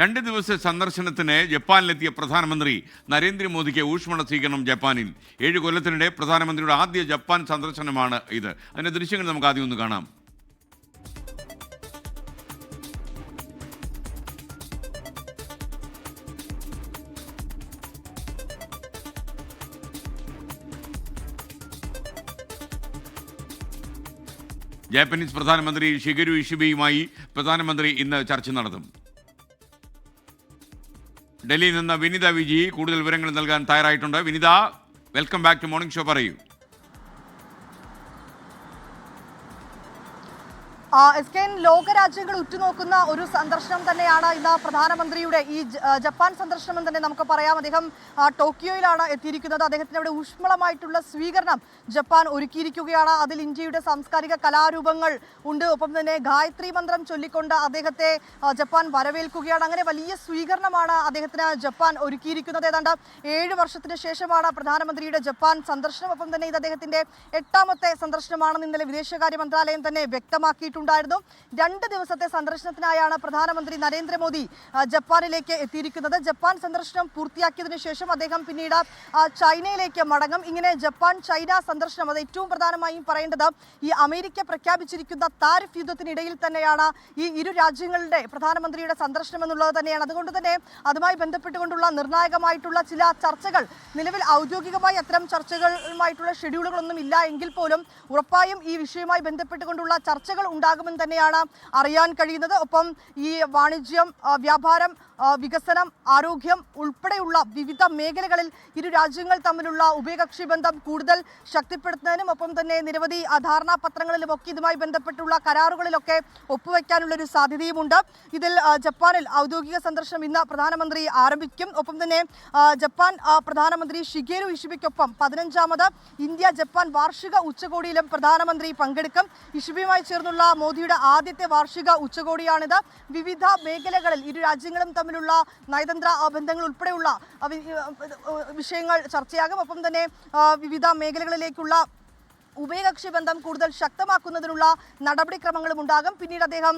രണ്ട് ദിവസത്തെ സന്ദർശനത്തിന് ജപ്പാനിലെത്തിയ പ്രധാനമന്ത്രി നരേന്ദ്രമോദിക്ക് ഊഷ്മണ സ്വീകരണം ജപ്പാനിൽ. ഏഴ് കൊല്ലത്തിനിടെ പ്രധാനമന്ത്രിയുടെ ആദ്യ ജപ്പാൻ സന്ദർശനമാണ് ഇത്. അതിന്റെ ദൃശ്യങ്ങൾ നമുക്ക് ആദ്യം ഒന്ന് കാണാം. ജാപ്പനീസ് പ്രധാനമന്ത്രി ഷിഗരു ഇഷിബിയുമായി പ്രധാനമന്ത്രി ഇന്ന് ചർച്ച നടത്തും. ഡൽഹിയിൽ നിന്ന് വിനിത വിജി കൂടുതൽ വിവരങ്ങൾ നൽകാൻ തയ്യാറായിട്ടുണ്ട്. Vinitha welcome back to morning show പറയൂ. എസ് കെ എൻ ലോകരാജ്യങ്ങൾ ഉറ്റുനോക്കുന്ന ഒരു സന്ദർശനം തന്നെയാണ് ഇന്ന് പ്രധാനമന്ത്രിയുടെ ഈ ജപ്പാൻ സന്ദർശനം എന്ന് തന്നെ നമുക്ക് പറയാം. അദ്ദേഹം ടോക്കിയോയിലാണ് എത്തിയിരിക്കുന്നത്. അദ്ദേഹത്തിന് അവിടെ ഊഷ്മളമായിട്ടുള്ള സ്വീകരണം ജപ്പാൻ ഒരുക്കിയിരിക്കുകയാണ്. അതിൽ ഇന്ത്യയുടെ സാംസ്കാരിക കലാരൂപങ്ങൾ ഉണ്ട്. ഒപ്പം തന്നെ ഗായത്രി മന്ത്രം ചൊല്ലിക്കൊണ്ട് അദ്ദേഹത്തെ ജപ്പാൻ വരവേൽക്കുകയാണ്. അങ്ങനെ വലിയ സ്വീകരണമാണ് അദ്ദേഹത്തിന് ജപ്പാൻ ഒരുക്കിയിരിക്കുന്നത്. ഏതാണ്ട് ഏഴ് വർഷത്തിന് ശേഷമാണ് പ്രധാനമന്ത്രിയുടെ ജപ്പാൻ സന്ദർശനം. ഒപ്പം തന്നെ ഇത് അദ്ദേഹത്തിന്റെ എട്ടാമത്തെ സന്ദർശനമാണെന്ന് ഇന്നലെ വിദേശകാര്യ മന്ത്രാലയം തന്നെ വ്യക്തമാക്കിയിട്ടുണ്ടായിരുന്നു രണ്ട് ദിവസത്തെ സന്ദർശനത്തിനായാണ് പ്രധാനമന്ത്രി നരേന്ദ്രമോദി ജപ്പാനിലേക്ക് എത്തിയിരിക്കുന്നത്. ജപ്പാൻ സന്ദർശനം പൂർത്തിയാക്കിയതിനു ശേഷം അദ്ദേഹം പിന്നീട് ചൈനയിലേക്ക് മടങ്ങും. ഇങ്ങനെ ജപ്പാൻ ചൈന സന്ദർശനം അത് ഏറ്റവും പ്രധാനമായും പറയേണ്ടത് ഈ അമേരിക്ക പ്രഖ്യാപിച്ചിരിക്കുന്ന താരിഫ് യുദ്ധത്തിനിടയിൽ തന്നെയാണ് ഈ ഇരു രാജ്യങ്ങളുടെ പ്രധാനമന്ത്രിയുടെ സന്ദർശനം എന്നുള്ളത് തന്നെയാണ്. അതുകൊണ്ട് തന്നെ അതുമായി ബന്ധപ്പെട്ടുകൊണ്ടുള്ള നിർണായകമായിട്ടുള്ള ചില ചർച്ചകൾ നിലവിൽ ഔദ്യോഗികമായി അത്തരം ചർച്ചകളുമായിട്ടുള്ള ഷെഡ്യൂളുകളൊന്നും ഇല്ല എങ്കിൽ പോലും ഉറപ്പായും ഈ വിഷയവുമായി ബന്ധപ്പെട്ടുകൊണ്ടുള്ള ചർച്ചകൾ ഉണ്ടാകുമെന്ന് തന്നെയാണ് അറിയാൻ കഴിയുന്നത്. ഒപ്പം ഈ വാണിജ്യം വ്യാപാരം വികസനം ആരോഗ്യം ഉൾപ്പെടെയുള്ള വിവിധ മേഖലകളിൽ ഇരു രാജ്യങ്ങൾ തമ്മിലുള്ള ഉഭയകക്ഷി ബന്ധം കൂടുതൽ ശക്തിപ്പെടുത്തുന്നതിനും ഒപ്പം തന്നെ നിരവധി ആ, ധാരണാപത്രങ്ങളിലും ഒക്കെ ഇതുമായി ബന്ധപ്പെട്ടുള്ള കരാറുകളിലൊക്കെ ഒപ്പുവെക്കാനുള്ള ഒരു സാധ്യതയുമുണ്ട്. ഇതിൽ ജപ്പാനിൽ ഔദ്യോഗിക സന്ദർശനം ഇന്ന് പ്രധാനമന്ത്രി ആരംഭിക്കും. ഒപ്പം തന്നെ ജപ്പാൻ പ്രധാനമന്ത്രി ഷിഗേരു ഇഷിബിക്കൊപ്പം പതിനഞ്ചാമത് ഇന്ത്യ ജപ്പാൻ വാർഷിക ഉച്ചകോടിയിലും പ്രധാനമന്ത്രി പങ്കെടുക്കും. ഇഷിബിയുമായി ചേർന്നുള്ള മോദിയുടെ ആദ്യത്തെ വാർഷിക ഉച്ചകോടിയാണിത്. വിവിധ മേഖലകളിൽ ഇരു രാജ്യങ്ങളും തമ്മിലുള്ള നയതന്ത്ര ബന്ധങ്ങൾ ഉൾപ്പെടെയുള്ള വിഷയങ്ങൾ ചർച്ചയാകും. ഒപ്പം തന്നെ വിവിധ മേഖലകളിലേക്കുള്ള ഉഭയകക്ഷി ബന്ധം കൂടുതൽ ശക്തമാക്കുന്നതിനുള്ള നടപടിക്രമങ്ങളും ഉണ്ടാകും. പിന്നീട് അദ്ദേഹം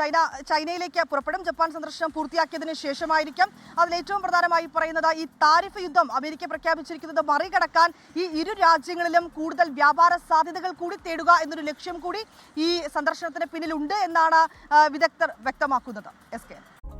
ചൈന ചൈനയിലേക്ക് പുറപ്പെടും. ജപ്പാൻ സന്ദർശനം പൂർത്തിയാക്കിയതിന് ശേഷമായിരിക്കും. അതിൽ ഏറ്റവും പ്രധാനമായി പറയുന്നത് ഈ താരിഫ് യുദ്ധം അമേരിക്ക പ്രഖ്യാപിച്ചിരിക്കുന്നത് മറികടക്കാൻ ഈ ഇരു രാജ്യങ്ങളിലും കൂടുതൽ വ്യാപാര സാധ്യതകൾ കൂടി തേടുക എന്നൊരു ലക്ഷ്യം കൂടി ഈ സന്ദർശനത്തിന് പിന്നിലുണ്ട് എന്നാണ് വിദഗ്ധർ വ്യക്തമാക്കുന്നത്. S K.